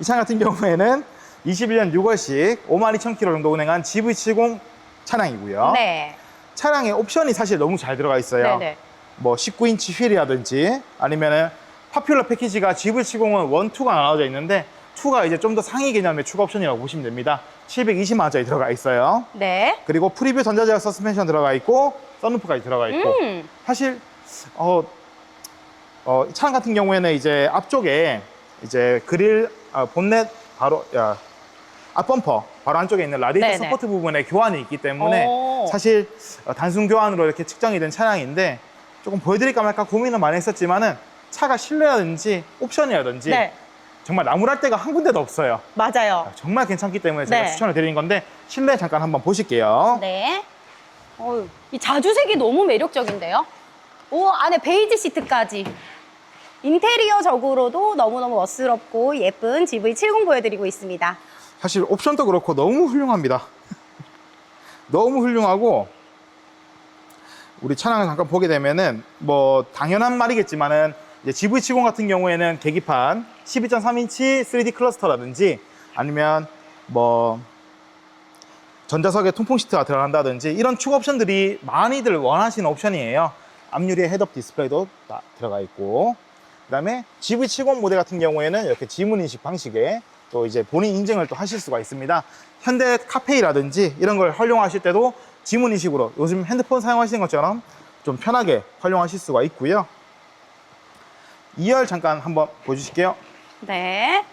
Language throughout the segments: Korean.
이 차량 같은 경우에는 21년 6월식 52,000km 정도 운행한 GV70 차량이고요. 네. 차량에 옵션이 사실 너무 잘 들어가 있어요. 네네. 뭐 19인치 휠이라든지 아니면은 파퓰러 패키지가 GV70은 1, 2가 나눠져 있는데 2가 이제 좀 더 상위 개념의 추가 옵션이라고 보시면 됩니다. 720만 원짜리 들어가 있어요. 네. 그리고 프리뷰 전자제어 서스펜션 들어가 있고 썬루프까지 들어가 있고 음. 사실 어, 어, 이 차량 같은 경우에는 이제 앞쪽에 이제 그릴 아, 본넷 바로 야, 앞범퍼 바로 안쪽에 있는 라디에이터 네네. 서포트 부분에 교환이 있기 때문에 오. 사실 어, 단순 교환으로 이렇게 측정이 된 차량인데 조금 보여드릴까 말까 고민을 많이 했었지만은 차가 실내라든지 옵션이라든지 네. 정말 나무랄 데가 한 군데도 없어요. 맞아요. 정말 괜찮기 때문에 제가 네. 추천을 드리는 건데 실내 잠깐 한번 보실게요. 네. 어유, 이 자주색이 너무 매력적인데요. 오, 안에 베이지 시트까지. 인테리어적으로도 너무너무 멋스럽고 예쁜 GV70 보여드리고 있습니다. 사실 옵션도 그렇고 너무 훌륭합니다. 너무 훌륭하고 우리 차량을 잠깐 보게 되면은 뭐 당연한 말이겠지만은 이제 GV70 같은 경우에는 계기판 12.3인치 3D 클러스터라든지 아니면 뭐 전자석에 통풍 시트가 들어간다든지 이런 추가 옵션들이 많이들 원하시는 옵션이에요. 앞유리에 헤드업 디스플레이도 다 들어가 있고 그 다음에 GV70 모델 같은 경우에는 이렇게 지문 인식 방식에 또 이제 본인 인증을 또 하실 수가 있습니다. 현대 카페이라든지 이런 걸 활용하실 때도 지문 인식으로 요즘 핸드폰 사용하시는 것처럼 좀 편하게 활용하실 수가 있고요. 2열 잠깐 한번 보여주실게요. 네.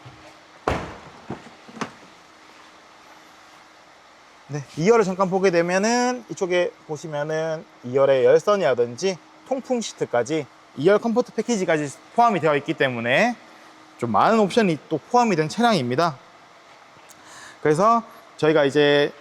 네, 2열을 잠깐 보게 되면은 이쪽에 보시면은 2열의 열선이라든지 통풍 시트까지 2열 컴포트 패키지까지 포함이 되어 있기 때문에 좀 많은 옵션이 또 포함이 된 차량입니다. 그래서 저희가 이제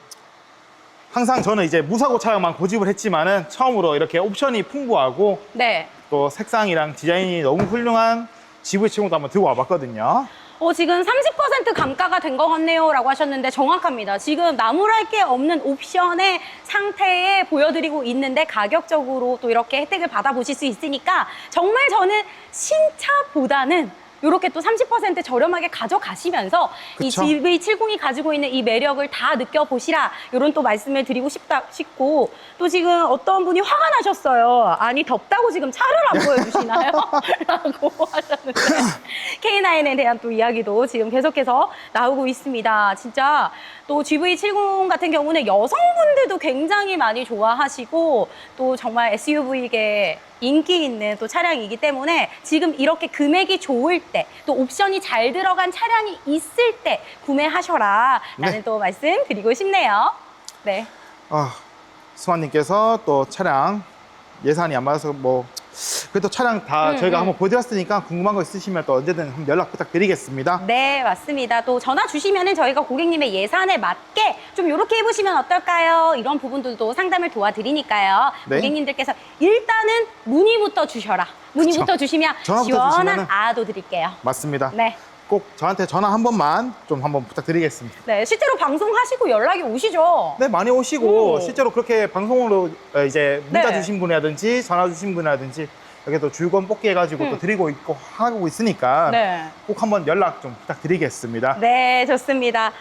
항상 저는 이제 무사고 차량만 고집을 했지만은 처음으로 이렇게 옵션이 풍부하고 네. 또 색상이랑 디자인이 너무 훌륭한 GV70도 한번 들고 와봤거든요. 어, 지금 30% 감가가 된 것 같네요. 라고 하셨는데 정확합니다. 지금 나무랄 게 없는 옵션의 상태에 보여드리고 있는데 가격적으로 또 이렇게 혜택을 받아보실 수 있으니까 정말 저는 신차보다는 이렇게 또 30% 저렴하게 가져가시면서 이 그쵸. GV70이 가지고 있는 이 매력을 다 느껴보시라 이런 또 말씀을 드리고 싶다 싶고 또 지금 어떤 분이 화가 나셨어요. 아니 덥다고 지금 차를 안 보여주시나요? 라고 하셨는데 K9에 대한 또 이야기도 지금 계속해서 나오고 있습니다. 진짜 또 GV70 같은 경우는 여성분들도 굉장히 많이 좋아하시고 또 정말 SUV계 인기 있는 또 차량이기 때문에 지금 이렇게 금액이 좋을 때 또 옵션이 잘 들어간 차량이 있을 때 구매하셔라 라는 네. 또 말씀 드리고 싶네요. 네. 아, 수환님께서 또 차량 예산이 안 맞아서 뭐 그래도 차량 다 음, 저희가 음. 한번 보여드렸으니까 궁금한 거 있으시면 또 언제든 한번 연락 부탁드리겠습니다. 네, 맞습니다. 또 전화 주시면은 저희가 고객님의 예산에 맞게 좀 이렇게 해보시면 어떨까요? 이런 부분들도 상담을 도와드리니까요. 네. 고객님들께서 일단은 문의부터 주셔라. 문의부터 그쵸. 주시면 전화부터 시원한 주시면은- 아도 드릴게요. 맞습니다. 네. 꼭 저한테 전화 한 번만 좀 한번 부탁드리겠습니다. 네, 실제로 방송하시고 연락이 오시죠? 네, 많이 오시고 오. 실제로 그렇게 방송으로 어, 이제 문자 네. 주신 분이라든지 전화 주신 분이라든지 이렇게 또 줄건 뽑기 해가지고 음. 또 드리고 있고 하고 있으니까 네. 꼭 한번 연락 좀 부탁드리겠습니다. 네, 좋습니다.